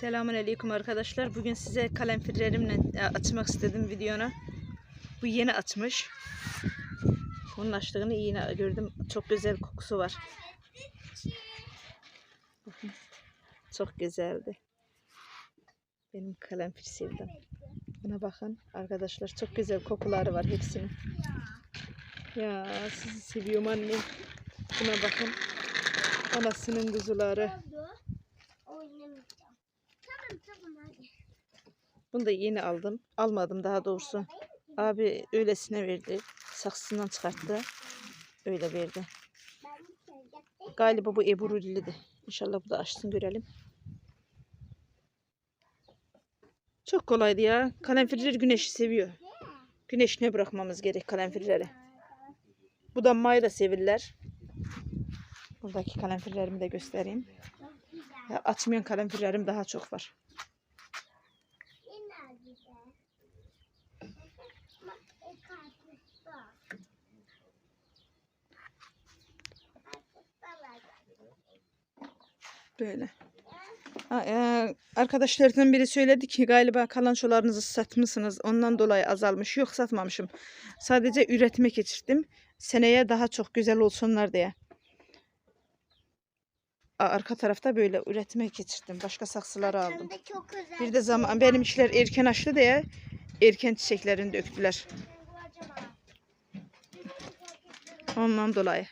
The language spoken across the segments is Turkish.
Selamun Aleyküm arkadaşlar. Bugün size kalemfillerimle e, açmak istedim videonu. Bu yeni açmış. Bunun açtığını yine gördüm. Çok güzel kokusu var. Bakın. Çok güzeldi. Benim kalemfil sevdim. Buna bakın arkadaşlar. Çok güzel kokuları var hepsinin. Ya sizi seviyorum annem. Buna bakın. Anasının kuzuları. Oynamayacağım. Bunu da yeni aldım. Almadım daha doğrusu. Abi öylesine verdi. Saksısından çıkarttı. Öyle verdi. Galiba bu Ebu Rulli'di. İnşallah bu da açsın görelim. Çok kolaydı ya. Kalemfirler güneşi seviyor. Güneşine bırakmamız gerek kalemfirleri. Bu da mayda sevirler. Buradaki kalemfirlerimi de göstereyim. Ya, açmayan kalemfirlerim daha çok var. Yine güzel. Bak e, karpuz var. Karpuz da var. Böyle. E, arkadaşlardan biri söyledi ki galiba kalançolarınızı satmışsınız. Ondan dolayı azalmış. Yok satmamışım. Sadece üretime geçirdim. Seneye daha çok güzel olsunlar diye. Arka tarafta böyle üretime geçirdim. Başka saksıları aldım. Bir de zaman benim işler erken açtı diye erken çiçeklerini döktüler. Ondan dolayı.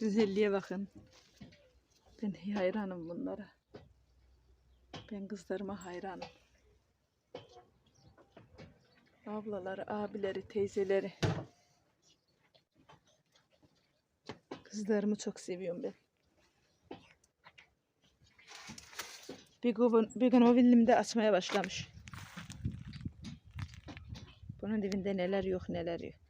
Güzelliğe bakın. Ben hayranım bunlara. Ben kızlarıma hayranım. Ablaları, abileri, teyzeleri. Kızlarımı çok seviyorum ben. Bir gün, bir gün o villimde açmaya başlamış. Bunun dibinde neler yok neler yok.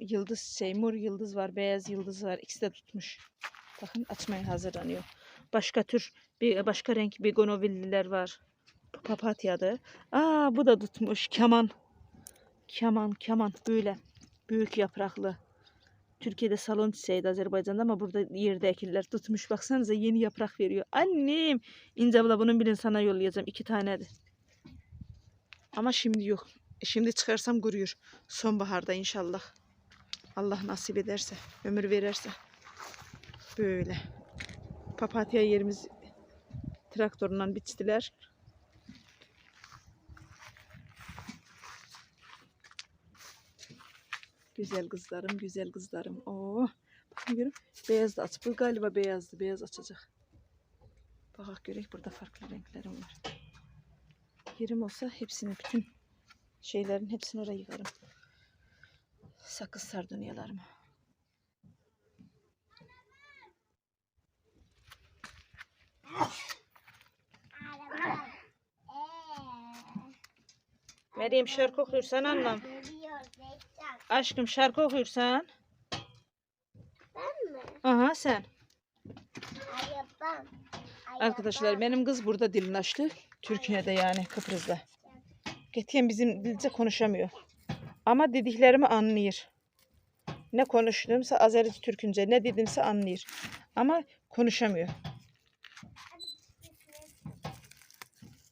Yıldız şey mor yıldız var, beyaz yıldız var. İkisi de tutmuş. Bakın açmaya hazırlanıyor. Başka tür bir başka renk begonovilliler var. Papatyadı. Aa bu da tutmuş. Keman. Keman, keman böyle büyük yapraklı. Türkiye'de salon çiçeğiydi Azerbaycan'da ama burada yerde ekiller tutmuş. Baksanıza yeni yaprak veriyor. Annem. İnce abla bunun birini sana yollayacağım. iki tane de. Ama şimdi yok. Şimdi çıkarsam kuruyor. Sonbaharda inşallah. Allah nasip ederse, ömür verirse. Böyle. Papatya yerimiz traktörle biçtiler. Güzel kızlarım, güzel kızlarım. Oo. Bakın görün. Beyaz da aç. Bu galiba beyazdı. Beyaz açacak. Bakak görek burada farklı renklerim var. Yerim olsa hepsini bütün şeylerin hepsini oraya yıkarım. Sakız sardunyalarımı. Meryem şarkı okuyorsan anlam. Aşkım şarkı okuyorsan. Ben mi? Aha sen. Arkadaşlar benim kız burada dilini açtı. Türkiye'de yani Kıbrıs'ta. Getiyen bizim dilce konuşamıyor. Ama dediklerimi anlıyor. Ne konuştuğumsa Azeri Türkünce ne dedimse anlıyor. Ama konuşamıyor.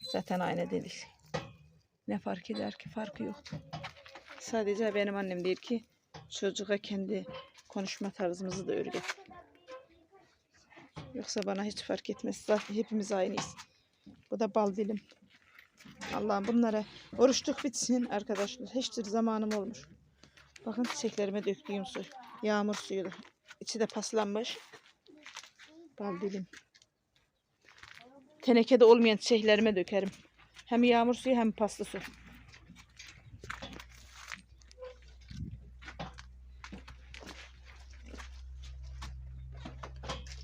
Zaten aynı dedik. Ne fark eder ki farkı yok. Sadece benim annem der ki çocuğa kendi konuşma tarzımızı da öğret. Yoksa bana hiç fark etmez. Zaten hepimiz aynıyız. Bu da bal dilim. Allah'ım bunlara oruçluk bitsin arkadaşlar. Hiçbir zamanım olmuş. Bakın çiçeklerime döktüğüm su. Yağmur suyu. İçi de paslanmış. Bal dilim. Tenekede olmayan çiçeklerime dökerim. Hem yağmur suyu hem paslı su.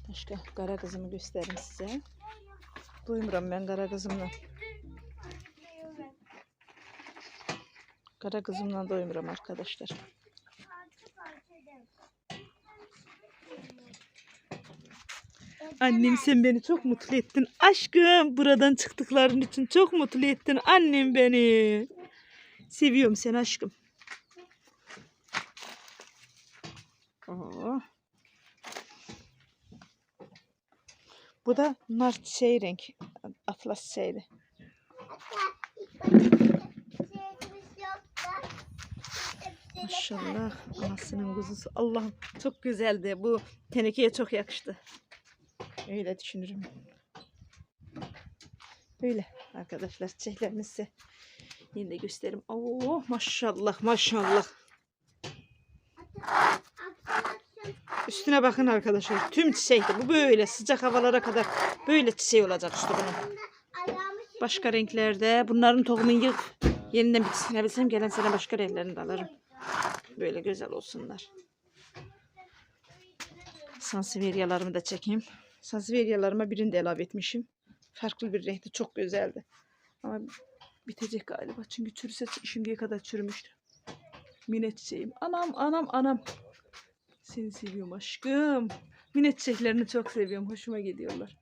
Başka kara kızımı göstereyim size. Duymuram ben kara kızımla. Kara kızımla doymuram arkadaşlar. Annem sen beni çok mutlu ettin. Aşkım buradan çıktıkların için çok mutlu ettin. Annem beni. Seviyorum seni aşkım. Oo. Bu da nar şey renk. Atlas şeydi. Maşallah. Anasının kuzusu. Allah'ım çok güzeldi. Bu tenekeye çok yakıştı. Öyle düşünürüm. Böyle arkadaşlar çiçeklerimizi yine de göstereyim. Oo maşallah maşallah. Üstüne bakın arkadaşlar. Tüm çiçekti. Bu böyle sıcak havalara kadar böyle çiçeği olacak işte bunun. Başka renklerde. Bunların tohumunu yık. Yeniden bitirebilsem gelen sene başka renklerini de alırım. Böyle güzel olsunlar. Sansevieryalarımı da çekeyim. Sansevieryalarıma birini de ilave etmişim. Farklı bir renkti. Çok güzeldi. Ama bitecek galiba. Çünkü çürüse şimdiye kadar çürümüştü. Mine çiçeğim. Anam anam anam. Seni seviyorum aşkım. Mine çiçeklerini çok seviyorum. Hoşuma gidiyorlar.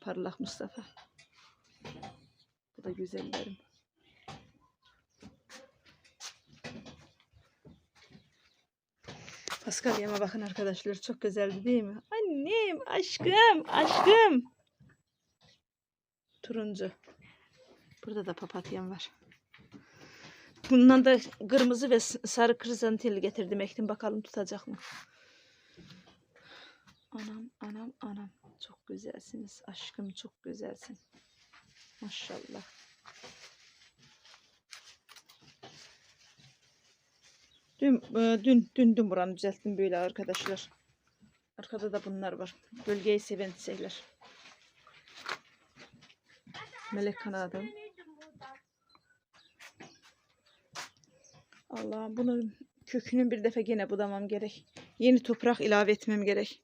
Parlak Mustafa. Bu da güzellerim. Paskalya'ma bakın arkadaşlar. Çok güzeldi değil mi? Annem, aşkım, aşkım. Turuncu. Burada da papatyam var. Bundan da kırmızı ve sarı krizantil getirdim. Ektim bakalım tutacak mı? Anam, anam, anam. Çok güzelsiniz. Aşkım çok güzelsin. Maşallah. Dün, e, dün, dün, dün buranı düzelttim böyle arkadaşlar. Arkada da bunlar var. Bölgeyi seven çiçekler. Melek kanadım. Allah'ım bunun kökünü bir defa gene budamam gerek. Yeni toprak ilave etmem gerek.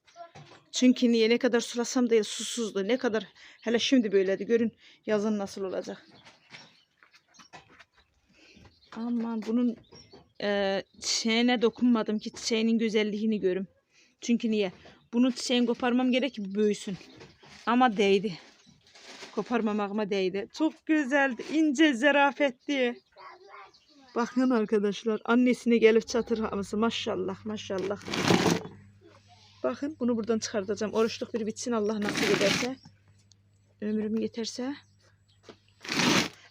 Çünkü niye ne kadar sulasam değil susuzdu. Ne kadar hele şimdi böyledi. Görün yazın nasıl olacak. Aman bunun e, çiçeğine dokunmadım ki çiçeğinin güzelliğini görüm. Çünkü niye? Bunun çiçeğini koparmam gerek ki büyüsün. Ama değdi. Koparmamağıma değdi. Çok güzeldi. ince zarafetli. Bakın arkadaşlar annesine gelip çatırması maşallah maşallah. Bakın bunu buradan çıkartacağım. Oruçluk bir bitsin Allah nasip ederse. Ömrüm yeterse.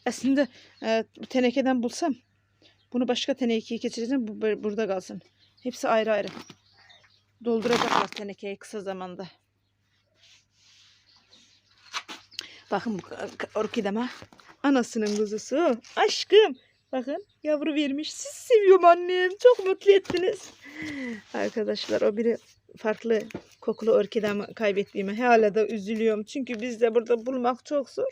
Aslında e, bu tenekeden bulsam bunu başka tenekeye geçireceğim. Bu burada kalsın. Hepsi ayrı ayrı. Dolduracaklar tenekeyi kısa zamanda. Bakın bu orkideme. Anasının kuzusu. Aşkım. Bakın yavru vermiş. Siz seviyorum annem. Çok mutlu ettiniz. Arkadaşlar o biri farklı kokulu orkidemi kaybettiğime hala da üzülüyorum. Çünkü bizde burada bulmak çok zor.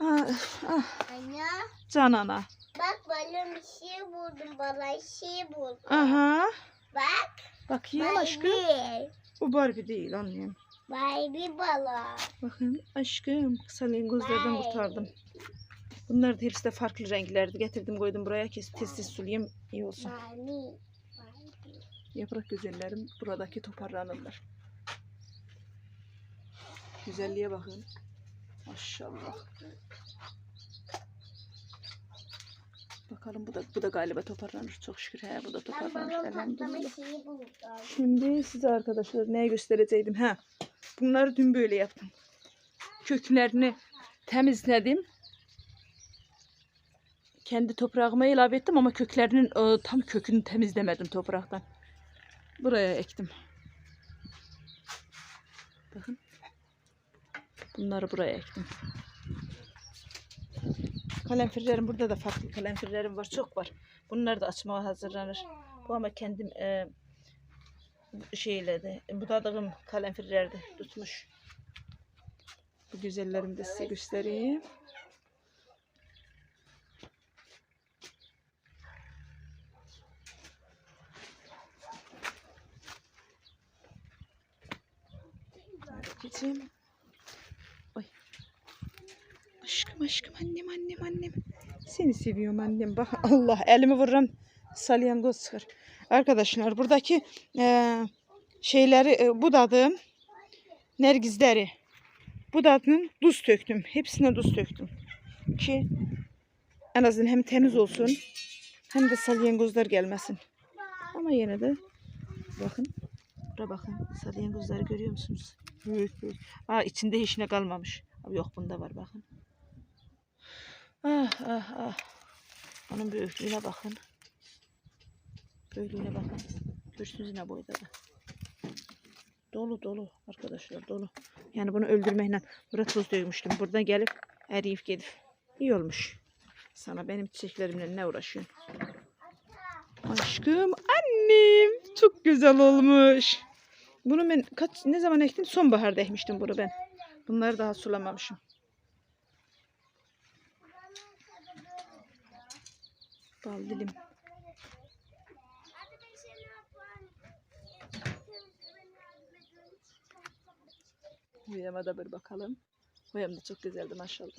Ah, ah, Anne can ana. bak bana bir şey buldum. Bir şey buldum. Aha. Bak. Bakayım aşkım. Barbie. Bu Barbie değil annem. Barbie balık. Bakın aşkım kısa lingozlardan Vay. kurtardım. Bunlar da hepsi de farklı renklerdi. Getirdim koydum buraya kes tez tez sulayayım iyi olsun. Barbie. Yaprak güzellerim buradaki toparlanırlar. Güzelliğe bakın. Maşallah. Bakalım bu da bu da galiba toparlanır çok şükür. He, bu da toparlanır elhamdülillah. Şimdi size arkadaşlar neye göstereceydim? Ha. Bunları dün böyle yaptım. Köklerini temizledim. Kendi toprağıma ilave ettim ama köklerinin e, tam kökünü temizlemedim topraktan. Buraya ektim. Bakın. Bunları buraya ektim. Kalemfirlerim burada da farklı kalemfirlerim var. Çok var. Bunlar da açmaya hazırlanır. Bu ama kendim e, şeyle de budadığım kalemfirlerde tutmuş. Bu güzellerimi de size göstereyim. Anneciğim. Ay. Aşkım aşkım annem annem annem. Seni seviyorum annem. Bak Allah elimi vururum. Salyangoz çıkar. Arkadaşlar buradaki eee, şeyleri e, budadım. Nergizleri. Budadım. Duz töktüm. Hepsine duz töktüm. Ki en azından hem temiz olsun hem de salyangozlar gelmesin. Ama yine de bakın. Buraya bakın. Salyangozları görüyor musunuz? Büyük büyük. Aa içinde hiç ne kalmamış. Abi yok bunda var bakın. Ah ah ah. Onun büyüklüğüne bakın. Büyüklüğüne bakın. Görsünüz ne boyda da. Dolu dolu arkadaşlar dolu. Yani bunu öldürmeyle buraya tuz dökmüştüm. Buradan gelip eriyip gidip. İyi olmuş. Sana benim çiçeklerimle ne uğraşıyorsun? Aşkım annem çok güzel olmuş. Bunu ben kaç ne zaman ektim? Sonbaharda ekmiştim bunu ben. Bunları daha sulamamışım. Bal dilim. Boyama da bir bakalım. Boyam da çok güzeldi maşallah.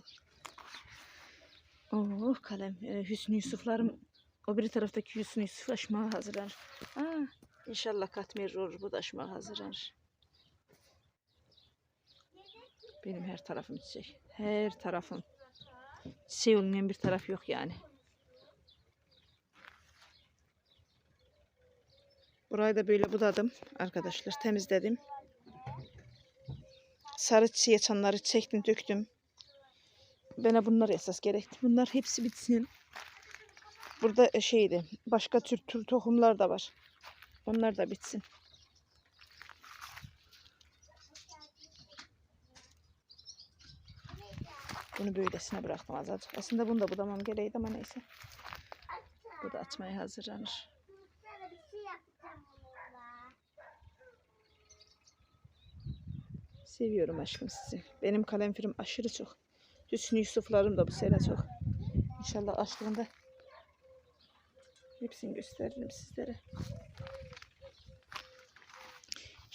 Oh kalem. Ee, Hüsnü Yusuflarım o bir taraftaki Hüsnü Yusuf aşmaya hazırlanır. Aa, inşallah katmer olur bu da aşmaya hazırlanır. Benim her tarafım çiçek. Her tarafım. Çiçeği olmayan bir taraf yok yani. Burayı da böyle budadım arkadaşlar. Temizledim. Sarı çiçeğe çanları çektim döktüm. Bana bunlar esas gerekti. Bunlar hepsi bitsin. Burada e, şeydi. Başka tür tür tohumlar da var. Onlar da bitsin. Bunu böylesine bıraktım azıcık. Aslında bunu da budamam gereğiydi ama neyse. Bu da açmaya hazırlanır. Seviyorum aşkım sizi. Benim kalemfirim aşırı çok. Hüsnü Yusuflarım da bu sene çok. İnşallah açtığında hepsini gösteririm sizlere.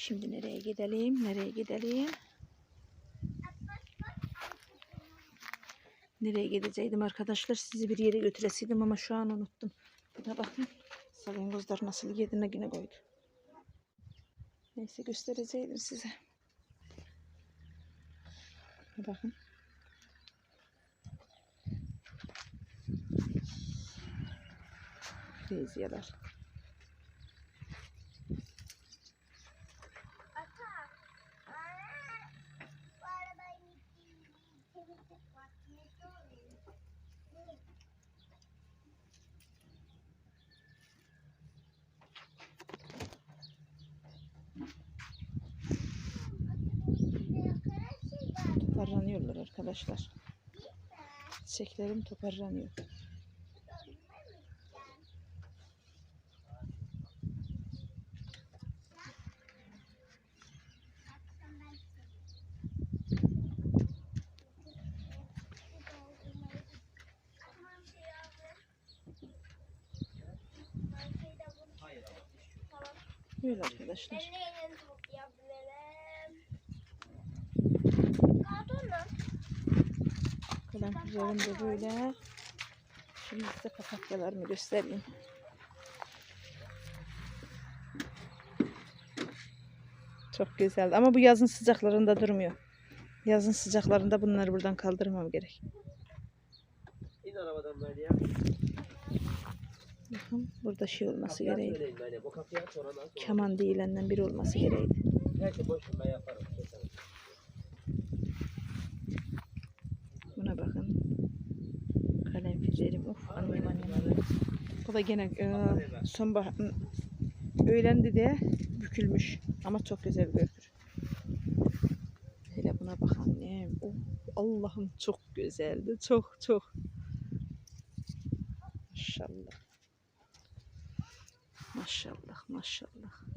Şimdi nereye gidelim? Nereye gidelim? Nereye gideceydim arkadaşlar? Sizi bir yere götüreseydim ama şu an unuttum. De bakın. Salyangozlar nasıl yediğine yine koydu. Neyse göstereceydim size. Bakın. Reziyeler. Arkadaşlar. Çiçeklerim toparlanıyor. Böyle arkadaşlar. Kalemlerim de böyle. Şimdi size papatyalarımı göstereyim. Çok güzel ama bu yazın sıcaklarında durmuyor. Yazın sıcaklarında bunları buradan kaldırmam gerek. İn arabadan böyle ya. Bakın burada şey olması gereği. Keman değilenden biri olması gereği. Neyse boş ver, ben yaparım. Keserim. Buna bakın. Kalemfilerim. Of annem annem annem. Bu da gene e, sonbahar öğlendi de bükülmüş. Ama çok güzel görünür. Hele buna bak annem. Oh, Allah'ım çok güzeldi. Çok çok. Maşallah. Maşallah. Maşallah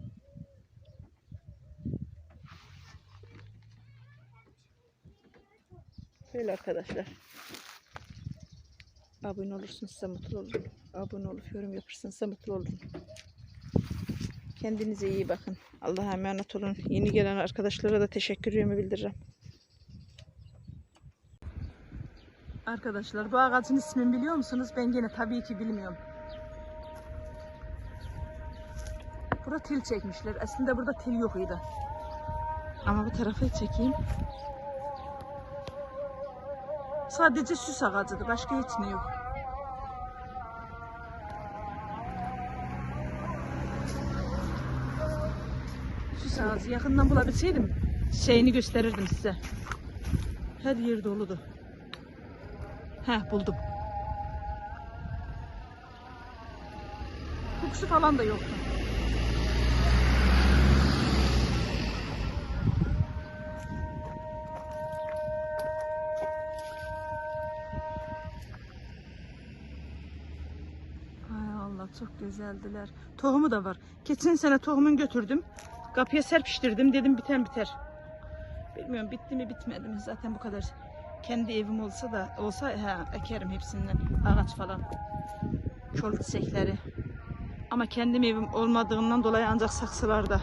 Böyle arkadaşlar. Abone olursunuz size mutlu olurum. Abone olup yorum yaparsanız size mutlu olurum. Kendinize iyi bakın. Allah'a emanet olun. Yeni gelen arkadaşlara da teşekkürümü bildiririm. Arkadaşlar bu ağacın ismini biliyor musunuz? Ben gene tabii ki bilmiyorum. Burada tel çekmişler. Aslında burada tel yok idi. Ama bu tarafı çekeyim. Sadece süs ağacıdır. Başka hiç ne yok. Süs ağacı yakından bulabilseydim şeyini gösterirdim size. Her yer doludu. Heh buldum. Kokusu falan da yoktu. Ay Allah çok güzeldiler. Tohumu da var. Geçen sene tohumun götürdüm. Kapıya serpiştirdim. Dedim biter biter. Bilmiyorum bitti mi bitmedi mi. Zaten bu kadar. Kendi evim olsa da olsa ha, ekerim hepsinden. Ağaç falan. Çol çiçekleri. Ama kendim evim olmadığından dolayı ancak saksılarda.